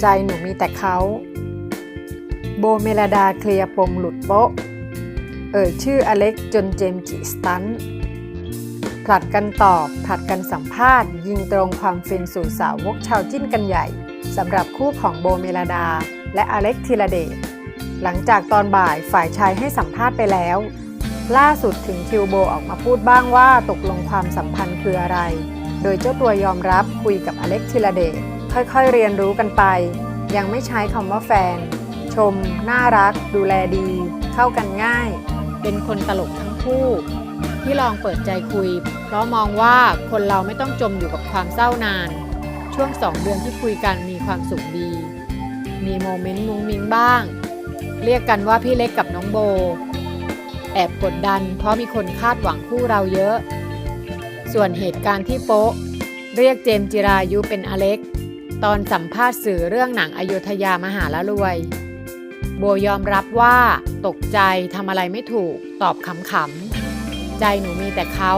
ใจหนูมีแต่เขา โบเมลดาเคลียปมหลุดโป๊ะ เอ่ยชื่ออเล็กจนเจมจิสตันผลัดกันตอบผลัดกันสัมภาษณ์ ยิงตรงความฟินสู่สาวกชาวจิ้นกันใหญ่สำหรับคู่ของโบเมลดา และอเล็กธีรเดชหลังจากตอนบ่ายฝ่ายชายให้สัมภาษณ์ไปแล้ว ล่าสุดถึงคิวโบออกมาพูดบ้างว่าตกลงความสัมพันธ์คืออะไร โดยเจ้าตัวยอมรับคุยกับอเล็กธีรเดช ค่อยๆเรียนรู้กันไป ยังไม่ใช้คำว่าแฟน ชม น่ารัก ดูแลดี เข้ากันง่าย เป็นคนตลกทั้งคู่ ที่ลองเปิดใจคุย เพราะมองว่าคนเราไม่ต้องจมอยู่กับความเศร้านาน ช่วงสองเดือนที่คุยกันมีความสุขดี มีโมเมนต์มุ้งมิ้งบ้าง เรียกกันว่าพี่เล็กกับน้องโบ แอบกดดัน เพราะมีคนคาดหวังคู่เราเยอะ ส่วนเหตุการณ์ที่โป๊ะเรียกเจมจิรายุเป็นอเล็ก ตอนสัมภาษณ์สื่อเรื่องหนังอโยธยามหาละรวย โบยอมรับว่าตกใจทำอะไรไม่ถูกตอบขำๆ ใจหนูมีแต่เขา